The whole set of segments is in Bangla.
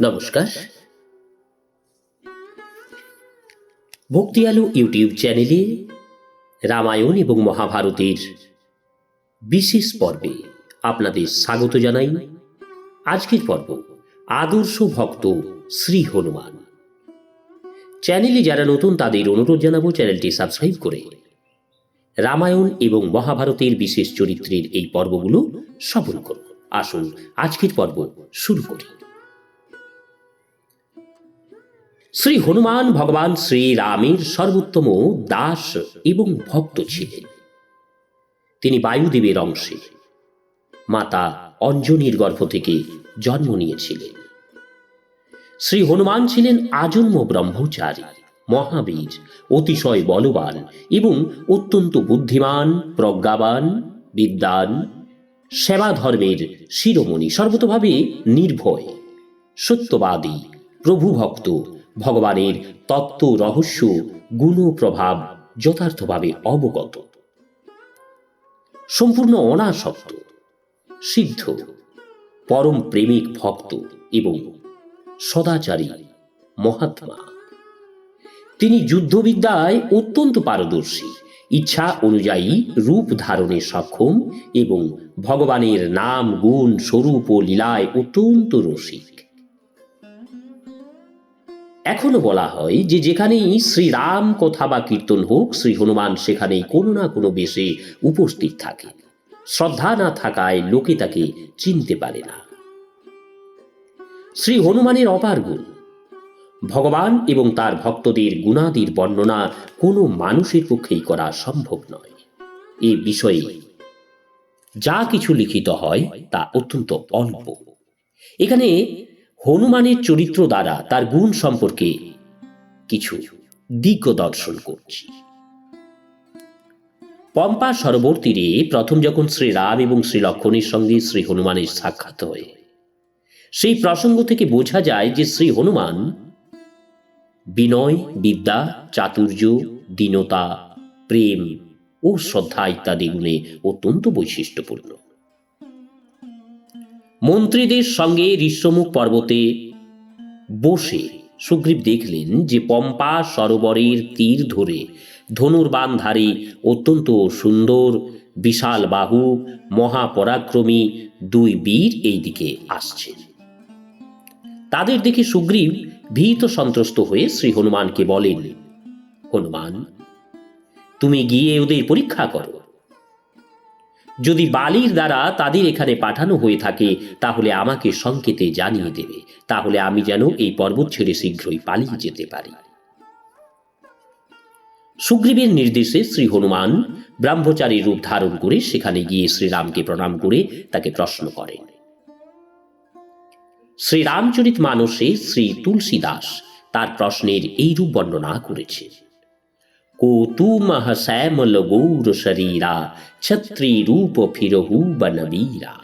নমস্কার। ভক্তি আলো ইউটিউব চ্যানেলে রামায়ণ এবং মহাভারতের বিশেষ পর্বে আপনাদের স্বাগত জানাই। আজকের পর্ব আদর্শ ভক্ত শ্রী হনুমান। চ্যানেলে যারা নতুন তাদের অনুরোধ জানাব চ্যানেলটি সাবস্ক্রাইব করে রামায়ণ এবং মহাভারতের বিশেষ চরিত্রের এই পর্বগুলো শ্রবণ করুন। আসুন, আজকের পর্ব শুরু করি। শ্রী হনুমান ভগবান শ্রী রামের সর্বোত্তম দাস এবং ভক্ত ছিলেন। তিনি বায়ুদেবের অংশে মাতা অঞ্জনীর গর্ভ থেকে জন্ম নিয়েছিলেন। শ্রী হনুমান ছিলেন আজন্ম ব্রহ্মচারী, মহাবীর, অতিশয় বলবান এবং অত্যন্ত বুদ্ধিমান, প্রজ্ঞাবান, বিদ্বান সেবা ধর্মের শিরোমণি, সর্বতভাবে নির্ভয়, সত্যবাদী, প্রভুভক্ত, ভগবানের তত্ত্ব, রহস্য গুণ প্রভাব যথার্থভাবে অবগত। সম্পূর্ণ অনাসক্ত, সিদ্ধ, পরম প্রেমিক ভক্ত এবং সদাচারী মহাত্মা। তিনি যুদ্ধবিদ্যায় অত্যন্ত পারদর্শী। ইচ্ছা অনুযায়ী রূপ ধারণে সক্ষম এবং ভগবানের নাম, গুণ, স্বরূপ ও লীলায় অত্যন্ত রসিক। এখনও বলা হয় যে যেখানেই শ্রীরাম কথা বা কীর্তন হোক, শ্রী হনুমান সেখানেই কোনো না কোনো বেশে উপস্থিত থাকে শ্রদ্ধা না থাকায় লোকে তাকে চিনতে পারে না। শ্রী হনুমানের অপার গুণ ভগবান এবং তার ভক্তদের গুণাদির বর্ণনা কোনো মানুষের পক্ষেই করা সম্ভব নয়। এ বিষয়ে যা কিছু লিখিত হয় তা অত্যন্ত অল্প। এখানে হনুমানের চরিত্র দ্বারা তার গুণ সম্পর্কে কিছু দিক দর্শন করছি। পম্পা সরোবর তীরে প্রথম যখন শ্রী রাম এবং শ্রী লক্ষণের সঙ্গে শ্রী হনুমানের সাক্ষাৎ হয়, সেই প্রসঙ্গ থেকে বোঝা যায় যে শ্রী হনুমান বিনয়, বিদ্যা, চাতুর্য, দীনতা, প্রেম ও শ্রদ্ধা ইত্যাদি গুণে অত্যন্ত বৈশিষ্ট্যপূর্ণ। মন্ত্রীদের সঙ্গে ঋষ্যমুখ পর্বতে বসে সুগ্রীব দেখলেন যে পম্পা সরোবরের তীর ধরে ধনুর্বান ধারী অত্যন্ত সুন্দর, বিশাল বাহু, মহাপরাক্রমী দুই বীর এই দিকে আসছেন। তাদের দেখে সুগ্রীব ভীত সন্ত্রস্ত হয়ে শ্রী হনুমানকে বলেন, হনুমান, তুমি গিয়ে ওদের পরীক্ষা করো। যদি বালির দ্বারা তাদের এখানে পাঠানো হয়ে থাকে, তাহলে আমাকে সংকেতে জানিয়ে দেবে। তাহলে আমি যেন এই পর্বত ছেড়ে শীঘ্রই পালিয়ে যেতে পারি। সুগ্রীবের নির্দেশে শ্রী হনুমান ব্রহ্মচারী রূপ ধারণ করে সেখানে গিয়ে শ্রীরামকে প্রণাম করে তাকে প্রশ্ন করেন। শ্রীরামচরিত মানসে শ্রী তুলসীদাস তার প্রশ্নের এইরূপ বর্ণনা করেছে। কৌতুমহ শ্যামল গৌর শরীরা, ছত্রী রূপ ফিরহু বনবীরা।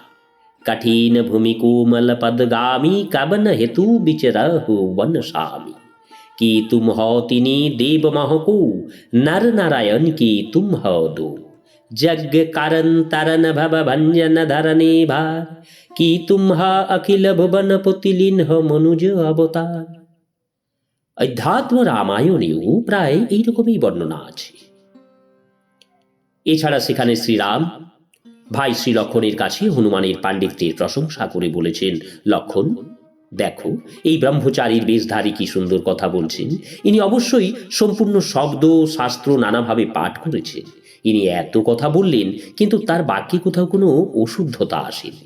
কঠিন ভূমি কোমল পদগামী, কবন হেতু বিচরহ वन स्वामी कि तुम हो দেব देव महको नर नारायण की तुम हो दो जग करन तरन भव भंजन धरने कि तुम हा अखिल भुवन पुतिलिन हो मनुज অবতার অধ্যাত্ম রামায়ণেও প্রায় এইরকমই বর্ণনা আছে এছাড়া সেখানে শ্রীরাম ভাই শ্রী লক্ষণের কাছে হনুমানের পাণ্ডিত্যের প্রশংসা করে বলেছেন লক্ষণ দেখো এই ব্রহ্মচারীর বেশধারী কি সুন্দর কথা বলছেন ইনি অবশ্যই সম্পূর্ণ শব্দ শাস্ত্র নানাভাবে পাঠ করেছেন ইনি এত কথা বললেন কিন্তু তার বাক্যে কোথাও কোনো অশুদ্ধতা আসেনি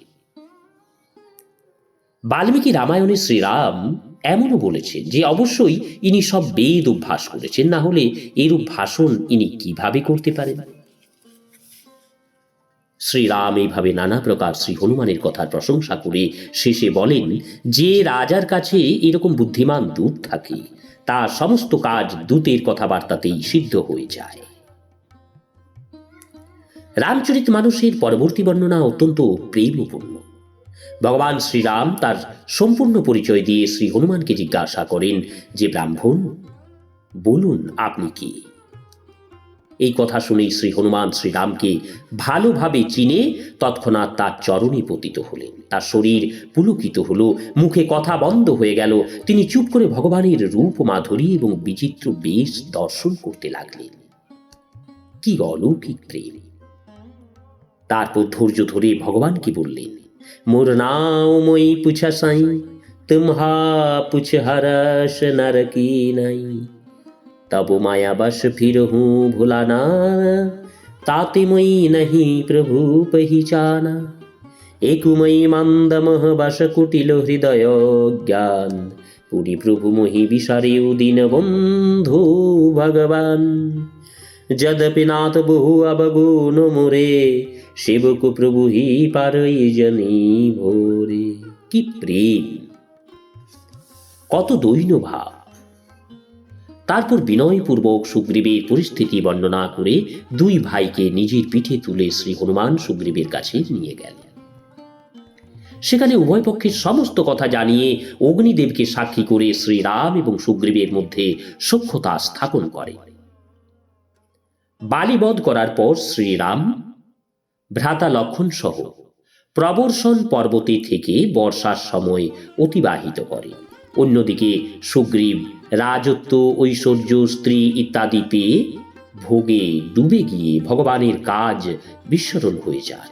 বাল্মীকি রামায়ণে শ্রীরাম এমনও বলেছেন যে অবশ্যই ইনি সব বেদ অভ্যাস করেছেন, না হলে এরূপ ভাষণ ইনি কীভাবে করতে পারেন? শ্রীরাম এইভাবে নানা প্রকার শ্রী হনুমানের কথার প্রশংসা করে শেষে বলেন, যে রাজার কাছে এরকম বুদ্ধিমান দূত থাকে তার সমস্ত কাজ দূতের কথাবার্তাতেই সিদ্ধ হয়ে যায়। রামচরিত মানুষের পরবর্তী বর্ণনা অত্যন্ত প্রেমপূর্ণ। ভগবান শ্রীরাম তার সম্পূর্ণ পরিচয় দিয়ে শ্রী হনুমানকে জিজ্ঞাসা করেন যে, ব্রাহ্মণ, বলুন আপনি কি? এই কথা শুনেই শ্রী হনুমান শ্রীরামকে ভালোভাবে চিনে তৎক্ষণাৎ তার চরণে পতিত হলেন। তার শরীর পুলকিত হল, মুখে কথা বন্ধ হয়ে গেল। তিনি চুপ করে ভগবানের রূপ মাধুরী এবং বিচিত্র বেশ দর্শন করতে লাগলেন। কি অলৌকিক প্রেম? তারপর ধৈর্য ধরে ভগবানকে বললেন মোর নাও মই পুছা সাই তুমহা পুছ হরস নর কি নাই तब माया बस फिर हूँ भुलाना ताते मई नहीं प्रभु पहिचाना একুময়ী মন্দমহ বাস কুটিল হৃদয় জ্ঞান পুরী প্রভু মহি বিসারে দীন বন্ধু ভগবান যদপি নাথ বহু অবগুণ মোরে সেবক প্রভু হি পারই জনি ভোরে। কি প্রেম। কত দৈন ভাব। তারপর বিনয়পূর্বক সুগ্রীবের পরিস্থিতি বর্ণনা করে দুই ভাইকে নিজের পিঠে তুলে শ্রী হনুমান সুগ্রীবের কাছে নিয়ে গেলেন। সেখানে উভয় পক্ষের সমস্ত কথা জানিয়ে অগ্নিদেবকে সাক্ষী করে শ্রীরাম এবং সুগ্রীবের মধ্যে সখ্যতা স্থাপন করে। বালিবধ করার পর শ্রীরাম ভ্রাতা লক্ষণ সহ। প্রবর্ষণ পর্বতে থেকে বর্ষার সময় অতিবাহিত করে। অন্যদিকে সুগ্রীব, রাজত্ব, ঐশ্বর্য, স্ত্রী ইত্যাদি পেয়ে ভোগে ডুবে গিয়ে ভগবানের কাজ বিস্মরণ হয়ে যায়।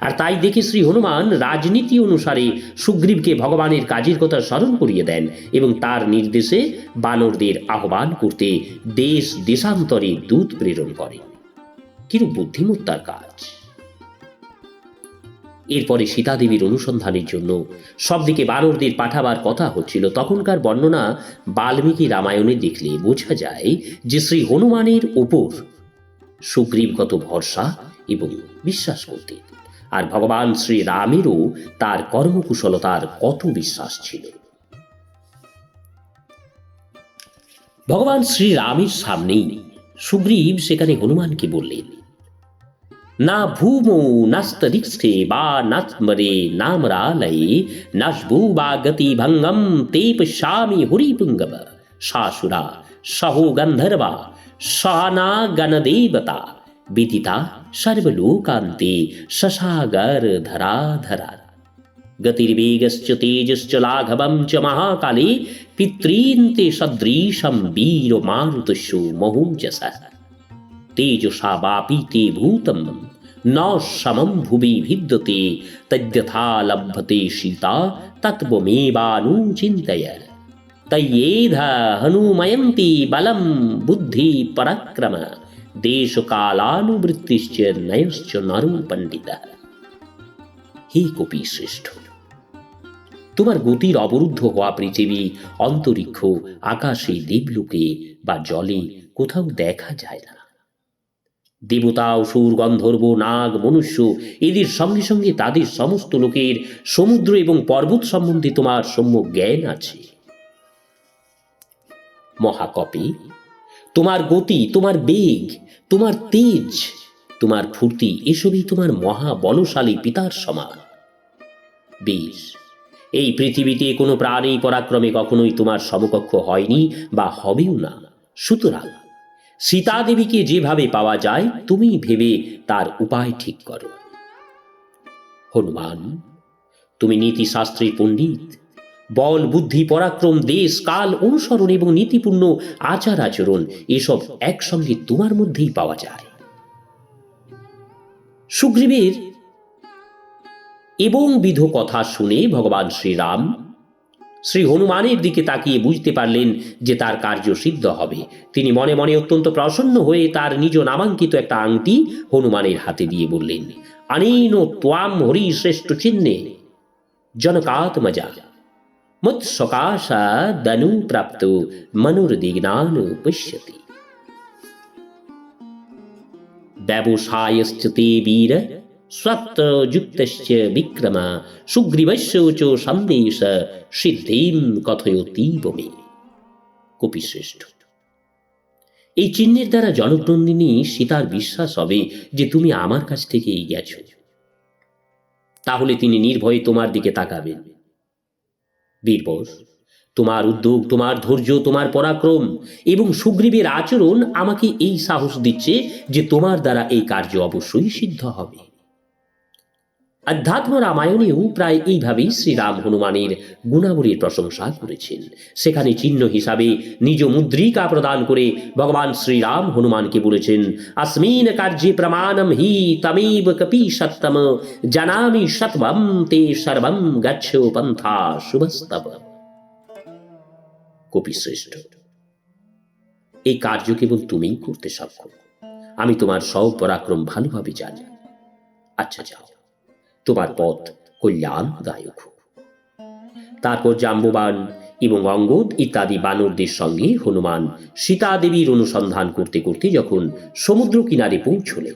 আর তাই দেখে শ্রী হনুমান রাজনীতি অনুসারে সুগ্রীবকে ভগবানের কাজের কথা স্মরণ করিয়ে দেন এবং তার নির্দেশে বানরদের আহ্বান করতে দেশ দেশান্তরে দূত প্রেরণ করেন কিরূপ বুদ্ধিমত্তার কাজ। এরপরে সীতাদেবীর অনুসন্ধানের জন্য সবদিকে বানরদের পাঠাবার কথা হচ্ছিল, তখনকার বর্ণনা বাল্মীকি রামায়ণে দেখলে বোঝা যায় যে শ্রী হনুমানের উপর সুগ্রীবগত ভরসা এবং বিশ্বাস করতেন, আর ভগবান শ্রী রামেরও তার কর্মকুশলতার কত বিশ্বাস ছিল। ভগবান শ্রী রামের সামনেই সুগ্রীব সেখানে হনুমানকে বললেন, না ভূমো নাস্তরিক্ষে বা নাস্মরে নামরালয়ে নাশভু বা গতি ভঙ্গম তে পশ্যামি হরিপুঙ্গব শাশুরা সহো গন্ধর্বা সহানা গণদেবতা, বিদিতা সর্বলোকান্তে শশাগর ধরা ধরাত गतिर्वेगश्च तेजश्च लाघवं च महाकाले पितॄन्ते सद्रीशं वीरमान्तुश्रो महोजसः तेजसा वापी ते भूतम् न समं भुवि भिद्यते तद्यथा लभते सीता तत्त्वमेवानुचिन्तय तयेध हनुमयन्ति बलं बुद्धि पराक्रम देशकालानुवृत्तिश्च नयश्च नरुपण्डितः हि कोऽपि श्रेष्ठो তোমার গতির অবরুদ্ধ হওয়া পৃথিবী, অন্তরিক্ষ, আকাশে দেবলোকে বা জলে কোথাও দেখা যায় না। দেবতা অসুর গন্ধর্ব, নাগ, মনুষ্য এদের সঙ্গে সঙ্গে তাদের সমস্ত লোকের সমুদ্র এবং পর্বত সম্বন্ধে তোমার সম্যক জ্ঞান আছে। মহাকপি, তোমার গতি, তোমার বেগ, তোমার তেজ, তোমার ফুর্তি এসবই তোমার মহা বলশালী পিতার সমান। বেশ। এই পৃথিবীতে কোনো প্রাণী পরাক্রমে কখনোই তোমার সমকক্ষ হয়নি বা হবেও না। সুতরাং সীতা দেবীকে যেভাবে পাওয়া যায় তুমি ভেবে তার উপায় ঠিক করো। হনুমান, তুমি নীতিশাস্ত্রের পণ্ডিত। বল, বুদ্ধি, পরাক্রম, দেশ, কাল, অনুসরণ এবং নীতিপূর্ণ আচার আচরণ এসব একসঙ্গে তোমার মধ্যেই পাওয়া যায়। সুগ্রীবের এবং বিধ কথা শুনে ভগবান শ্রীরাম শ্রী হনুমানের দিকে তাকিয়ে বুঝতে পারলেন যে তার কার্য সিদ্ধ হবে। তিনি মনে মনে অত্যন্ত প্রসন্ন হয়ে তার নিজ নামাঙ্কিত একটা আংটি হনুমানের হাতে দিয়ে বললেন, আনেন ত্বাম হরি শ্রেষ্ঠ চিহ্নে জনকাত্মজা মৎ সকাশা দনু প্রাপ্ত মনুর্দিগ্নান পশ্যতি। বীর স্বাত্তযুক্তশ্চ বিক্রমা, সুগ্রীবস্য চ সন্দেশ সিদ্ধিম কথয়তীব মে কপিশ্রেষ্ঠ। এই চিহ্নের দ্বারা জনকনন্দিনী সীতার বিশ্বাস হবে যে তুমি আমার কাছ থেকেই গেছ। তাহলে তিনি নির্ভয়ে তোমার দিকে তাকাবেন। বীরবর, তোমার উদ্যোগ, তোমার ধৈর্য, তোমার পরাক্রম এবং সুগ্রীবের আচরণ আমাকে এই সাহস দিচ্ছে যে তোমার দ্বারা এই কার্য অবশ্যই সিদ্ধ হবে। আধ্যাত্ম রামায়ণেও প্রায় এইভাবেই শ্রীরাম হনুমানের গুণাবলীর প্রশংসা করেছেন। সেখানে চিহ্ন হিসাবে নিজ মুদ্রিকা প্রদান করে ভগবান শ্রীরাম হনুমানকে বলেছেন, আসমিন কার্যে প্রমাণম হি তমেব কপি সত্তম জানামি সত্বম তে সর্বম গচ্ছ পন্থা শুভস্তব। কপিশ্রেষ্ঠ, এই কার্য কেবল তুমিই করতে সক্ষম। আমি তোমার সব পরাক্রম ভালোভাবে জানি। আচ্ছা যাও। তোমার পথ কল্যাণদায়ক হোক। তারপর জাম্ববান এবং অঙ্গদ ইত্যাদি বানরদের সঙ্গে হনুমান সীতা দেবীর অনুসন্ধান করতে করতে যখন সমুদ্র কিনারে পৌঁছলেন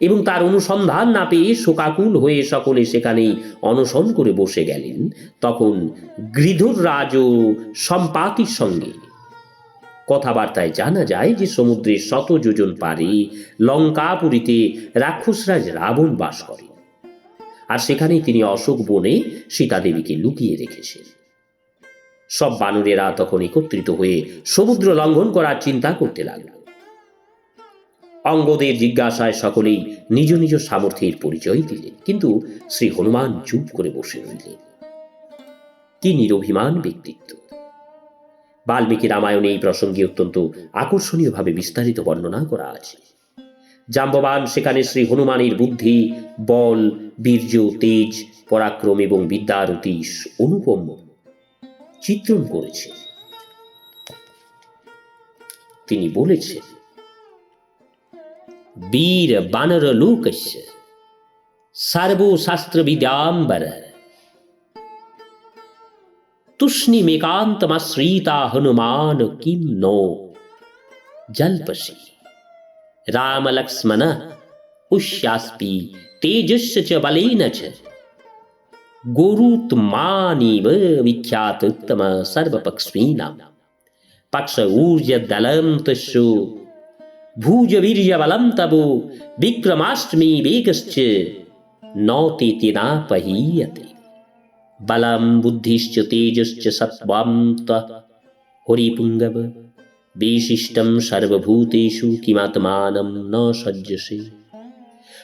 এবং তার অনুসন্ধান না পেয়ে শোকাকুল হয়ে সকলে সেখানেই অনশন করে বসে গেলেন, তখন গৃধর রাজ ও সম্পাতির সঙ্গে কথাবার্তায় জানা যায় যে সমুদ্রের শত যোজন পারে লঙ্কাপুরীতে রাক্ষসরাজ রাবণ বাস করে আর সেখানেই তিনি অশোক বনে সীতাদেবীকে লুকিয়ে রেখেছেন। সব বানরেরা তখন একত্রিত হয়ে সমুদ্র লঙ্ঘন করার চিন্তা করতে লাগল। অঙ্গদের জিজ্ঞাসায় সকলেই নিজ নিজ সামর্থ্যের পরিচয় দিলেন, কিন্তু শ্রী হনুমান চুপ করে বসে রইলেন। কি নিরভিমান ব্যক্তিত্ব। বাল্মীকি রামায়ণে এই প্রসঙ্গে অত্যন্ত আকর্ষণীয়ভাবে বিস্তারিত বর্ণনা করা আছে। জাম্ববান, সেখানে শ্রী হনুমানের বুদ্ধি, বল বীর্য, তেজ, পরাক্রম এবং বিদ্যার অনুপম চিত্রণ করেছে। তিনি বলেছেন, বীর বানর লোকস্য সর্বশাস্ত্র বিদ্যাম্বর তুষ্ণিমেকান্তমাশ্রিতা হনুমান কিম নো জল্পসি। রামলক্ষ্মণ উষ্যাস্পি तेजश्च च बलेन च गोरुत्मानिव विख्यातोत्तम सर्वपक्ष्मीनां पक्ष ऊर्जदलं तस्यो भूजवीर्यबलं तव विक्रमाष्टमी वेगश्च नौति तिनापहीयते बलं बुद्धिश्च तेजश्च सत्वं त्वः हरिपुङ्गव वैशिष्टं सर्वभूतेषु किमात्मानं न सज्जसे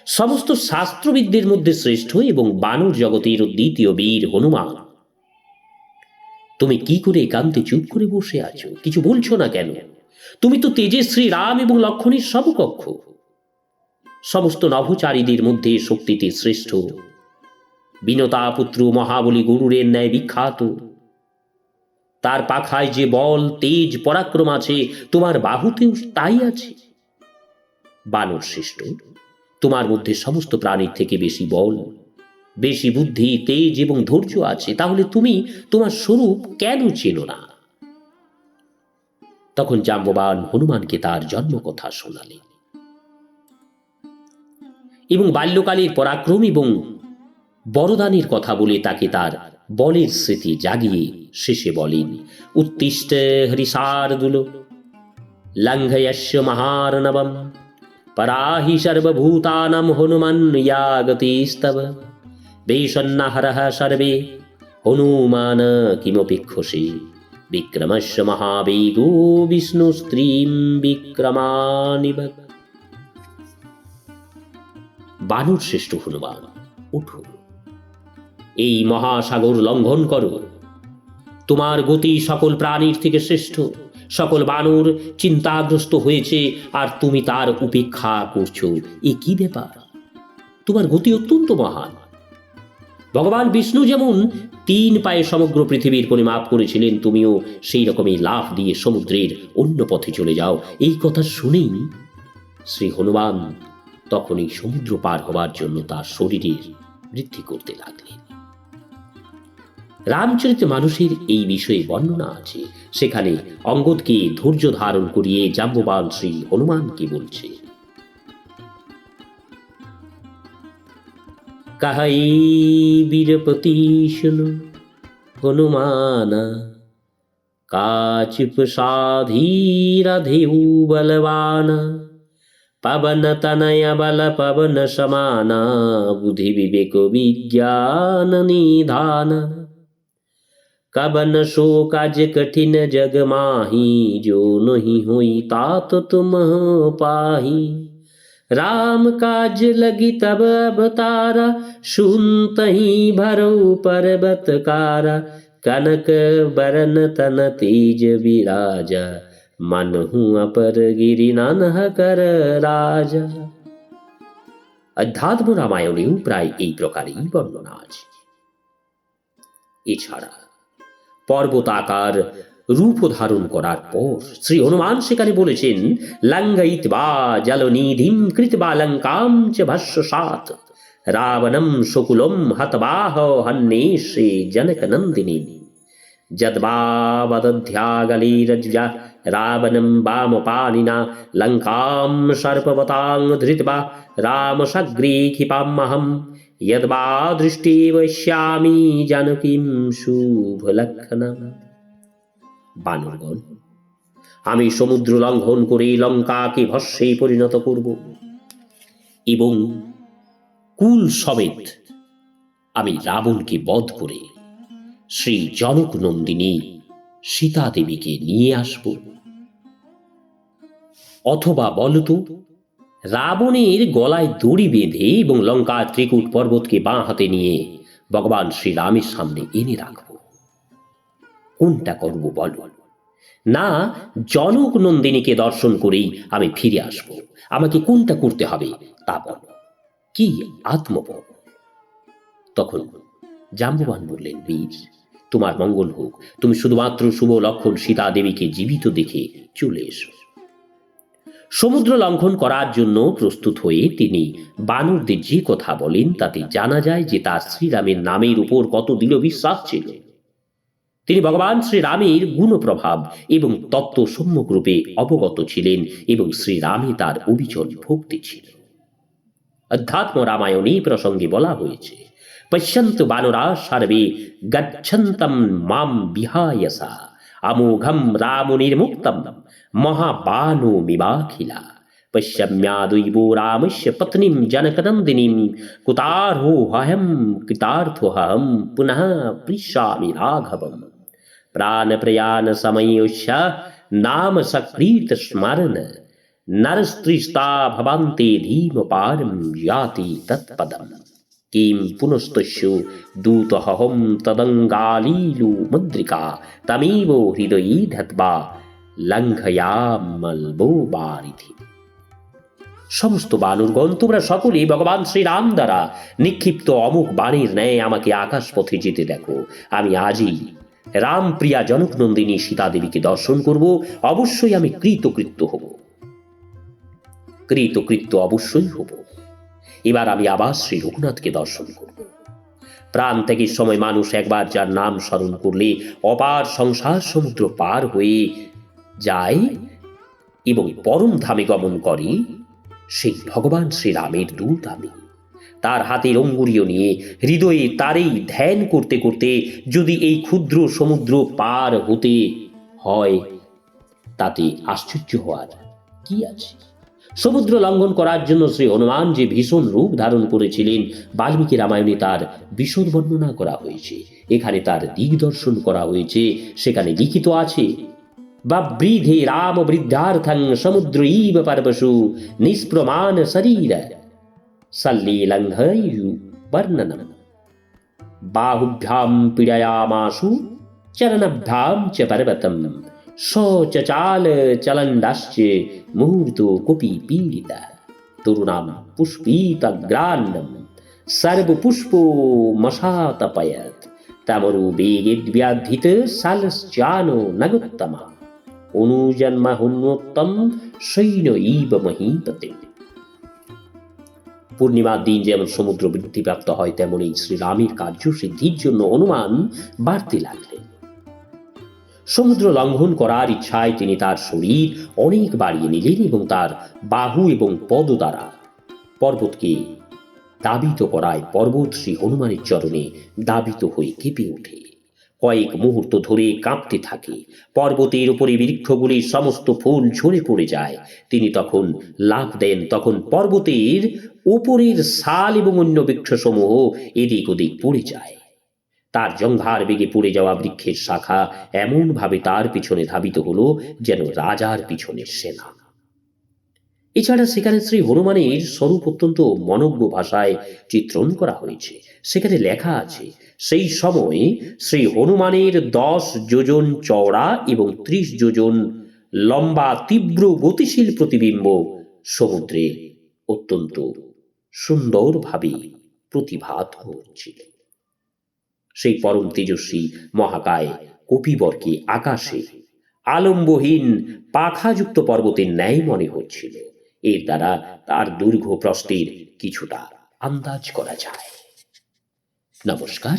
সমস্ত শাস্ত্রবিদদের মধ্যে শ্রেষ্ঠ এবং বানর জগতের দ্বিতীয় বীর হনুমান। তুমি কি করে একান্তে চুপ করে বসে আছো? কিছু বলছো না কেন? তুমি তো তেজশ্রী, রাম এবং লক্ষণের সমকক্ষ। সমস্ত নভোচারীদের মধ্যে শক্তিতে শ্রেষ্ঠ। বিনতা পুত্র মহাবলী গরুরের ন্যায় বিখ্যাত। তার পাখায় যে বল, তেজ, পরাক্রম আছে, তোমার বাহুতেও তাই আছে। বানর শ্রেষ্ঠ। তোমার মধ্যে সমস্ত প্রাণীর থেকে বেশি বল, বেশি বুদ্ধি, তেজ এবং ধৈর্য আছে, তাহলে তুমি তোমার স্বরূপ কেন চেনো না? তখন জাম্ববান হনুমানকে তার জন্ম কথা শোনালেন এবং বাল্যকালের পরাক্রম এবং বরদানের কথা বলে তাকে তার বলের স্মৃতি জাগিয়ে শেষে বলেন উত্তিষ্ট হরিশার্দুল লঙ্ঘয়স্য মহার্ণবম। হনুমান ইয়াগতিস্তব বেশন্ন হরহ সর্বে হনুমান কিমপেক্ষসে বিক্রমস্য মহাবেগো বিষ্ণু স্ত্রীম বিক্রমানিব বানর শ্রেষ্ঠ হনুমান উঠো এই মহাসাগর লঙ্ঘন করো। তোমার গতি সকল প্রাণীর থেকে শ্রেষ্ঠ। সকল বানর চিন্তাগ্রস্ত হয়েছে, আর তুমি তার উপেক্ষা করছ। এ কি ব্যাপার? তোমার গতি অত্যন্ত মহান। ভগবান বিষ্ণু যেমন তিন পায়ে সমগ্র পৃথিবীর পরিমাপ করেছিলেন, তুমিও সেই রকমই লাফ দিয়ে সমুদ্রের অন্য পথে চলে যাও। এই কথা শুনেই শ্রী হনুমান তখনই সমুদ্র পার হবার জন্য তার শরীরের বৃদ্ধি করতে লাগলেন। রামচরিত মানুষের এই বিষয়ে বর্ণনা আছে। সেখানে অঙ্গদকে ধৈর্য ধারণ করিয়ে জাম্ববান শ্রী হনুমানকে বলছে, কাহাই বীরপতি শুনু হনুমান কাচিপ সাধীরাধেউ বলবান, পবন তনয় বল পবন সমানা, বুদ্ধি বিবেক বিজ্ঞান নিধান कबन सो काज कठिन जग माही जो नहीं हुई तात तुम पाही राम काज लगी तब अवतारा सुनत ही भरो पर्वत कारा कनक बरन तन तेज विराजा मन हूँ अपर गिरि নানহ কর রাজা অধ্যাত্ম রামায়ণেও প্রায় এই প্রকারই বর্ণনা আছে এছাড়া পর্বতাকার রূপ ধারণ করার পর শ্রী হনুমান সেখানে বলেছেন লঙ্ঘয়িত বা জলনিধিম কৃতবা লঙ্কাম চ ভস্যসাত রাবণম শকুলম হতবাহ হন্যেষে জনক নন্দিনী। যদ্বাবদধ্যাগলিরজ্জা রাবণম বামপানিনা লঙ্কাম সর্পবতাং ধৃত্বা यद्वा दृष्टे वश्यामि জানকীম শুভলক্ষণা বানরগণ আমি সমুদ্র লঙ্ঘন করে লঙ্কাকে ভস্যে পরিণত করব এবং কুল সমেত আমি রাবণকে বধ করে শ্রী জনক নন্দিনী সীতা দেবীকে নিয়ে আসব অথবা বলতো রাবণের গলায় দড়ি বেঁধে এবং লঙ্কা ত্রিকুট পর্বতকে বাঁ হাতে নিয়ে ভগবান শ্রীরামের সামনে এনে রাখব। কোনটা করব বল? না, জনক নন্দিনীকে দর্শন করেই আমি ফিরে আসব। আমাকে কোনটা করতে হবে তা বল। কি আত্মবল তখন জাম্ববান বললেন, বীর, তোমার মঙ্গল হোক। তুমি শুধুমাত্র শুভ লক্ষণ সীতা দেবীকে জীবিত দেখে চলে এসো। সমুদ্র লঙ্ঘন করার জন্য প্রস্তুত হয়ে তিনি বানরদের যে কথা বলেন, তাতে জানা যায় যে তার শ্রীরামের নামের উপর কত দৃঢ় বিশ্বাস ছিল। তিনি ভগবান শ্রীরামের গুণপ্রভাব এবং তত্ত্ব সম্যক রূপে অবগত ছিলেন এবং শ্রীরামে তার অবিচল ভক্তি ছিল। অধ্যাত্ম রামায়ণে প্রসঙ্গে বলা হয়েছে, পশ্যন্ত বানরা সর্বে গচ্ছন্তম মাম বিহায়সা অমোঘম রাম নির্মুক্তম মহাবানো মিবাখিলা পশ্যম্যাদুইবো রামস্য পত্নীম জনকনন্দিনীম কুতার্হোহম কৃতার্থোহম পুনঃ পৃশামি রাঘবম। প্রাণপ্রয়াণ সময়োশ্চ নাম সকৃত স্মরণ নরস্ত্রিস্তা ভবান্তে ধীম পারম যাতি তৎপদম কিম পুনস্তস্যু দূতহম তদঙ্গালীলু মুদ্রিকা তমেব হৃদয়ী ধত্বা লঙ্ঘয়ামলবো বারিধি। সমস্ত বানুরগণ, তোমরা সকলে ভগবান শ্রীরাম দ্বারা নিক্ষিপ্ত অমুক বাণীর ন্যায় আমাকে আকাশ পথে যেতে দেখো। আমি আজই রাম প্রিয়া জনক নন্দিনী সীতা দেবীকে দর্শন করব, অবশ্যই আমি কৃতকৃত্য হব। কৃতকৃত্য অবশ্যই হব। এবার আমি আবার শ্রী রঘুনাথকে দর্শন করব। প্রাণ ত্যাগের সময় মানুষ একবার যার নাম স্মরণ করলে অপার সংসার সমুদ্র পার হয়ে যায় এবং পরম ধামে গমন করে, সেই ভগবান শ্রীরামের দূত আমি তার হাতের অঙ্গুরীয় নিয়ে হৃদয়ে তারই ধ্যান করতে করতে যদি এই ক্ষুদ্র সমুদ্র পার হতে হয়, তাতে আশ্চর্য হওয়ার কি আছে? সমুদ্র লঙ্ঘন করার জন্য শ্রী হনুমান যে ভীষণ রূপ ধারণ করেছিলেন, বাল্মীকি রামায়ণে তার বিশদ বর্ণনা করা হয়েছে। এখানে তার দিগদর্শন করা হয়েছে, সেখানে লিখিত আছে বৃদ্ধে রাম বৃদ্ধার্থং সমুদ্র ইব পর্বসু নিষ্প্রমাণ শরীর। সল্লীলঙ্ঘয়ু বর্ণনম। বাহুভ্যাম পীড়য়ামাশু চরণভ্যাম চ পর্বতম। শোচচাল চলন্দাশ্চ মুহূর্ত কুপি পীড়িত। তরুণাম পুষ্পীতগ্রান্নম সর্বপুষ্পো মশাতপয়ত। তমরু বেগেদ্ব্যাধিত সালশ্চানো হুন্নোত্তম সৈন্য ইব মহীপতে পূর্ণিমার দিন যেমন সমুদ্র বৃদ্ধিপ্রাপ্ত হয়, তেমন এই শ্রীরামের কার্য সিদ্ধির জন্য অনুমান বাড়তে লাগলেন সমুদ্র লঙ্ঘন করার ইচ্ছায় তিনি তার শরীর অনেক বাড়িয়ে নিলেন এবং তার বাহু এবং পদ দ্বারা পর্বতকে দাবিত করায় পর্বত শ্রী হনুমানের চরণে দাবিত হয়ে কেঁপে ওঠে। কয়েক মুহূর্ত ধরে কাঁপতে থাকে। পর্বতের উপরে বৃক্ষগুলির সমস্ত ফুল ঝরে পড়ে যায়। তিনি তখন লাভ দেন, তখন পর্বতের উপরের শাল এবং অন্য বৃক্ষসমূহ এদিক ওদিক পড়ে যায়। তার জঙ্ঘার বেগে পড়ে যাওয়া বৃক্ষের শাখা এমনভাবে তার পিছনে ধাবিত হলো যেন রাজার পিছনের সেনা। এছাড়া সেখানে শ্রী হনুমানের স্বরূপ অত্যন্ত মনজ্ঞ ভাষায় চিত্রণ করা হয়েছে। সেখানে লেখা আছে, সেই সময়ে শ্রী হনুমানের দশ যোজন চওড়া এবং ত্রিশ যোজন লম্বা তীব্র গতিশীল প্রতিবিম্ব সমুদ্রে অত্যন্ত সুন্দরভাবে প্রতিভাত হচ্ছিল। সেই পরম তেজস্বী মহাকায় কপিবরকে আকাশে আলম্বহীন পাখাযুক্ত পর্বতের ন্যায় মনে হচ্ছিল। এর দ্বারা তার দীর্ঘ প্রস্তের কিছুটা আন্দাজ করা যায়। নমস্কার।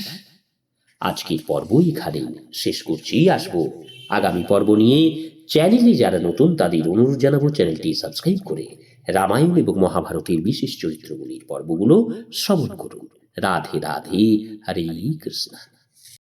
আজকের পর্ব এখানে শেষ করছি। আসব আগামী পর্ব নিয়ে। চ্যানেলে যারা নতুন, তাদের অনুরোধ জানাব চ্যানেলটি সাবস্ক্রাইব করে রামায়ণ এবং মহাভারতের বিশেষ চরিত্রগুলির পর্বগুলো শ্রবণ করুন। রাধে রাধে, হরে কৃষ্ণ।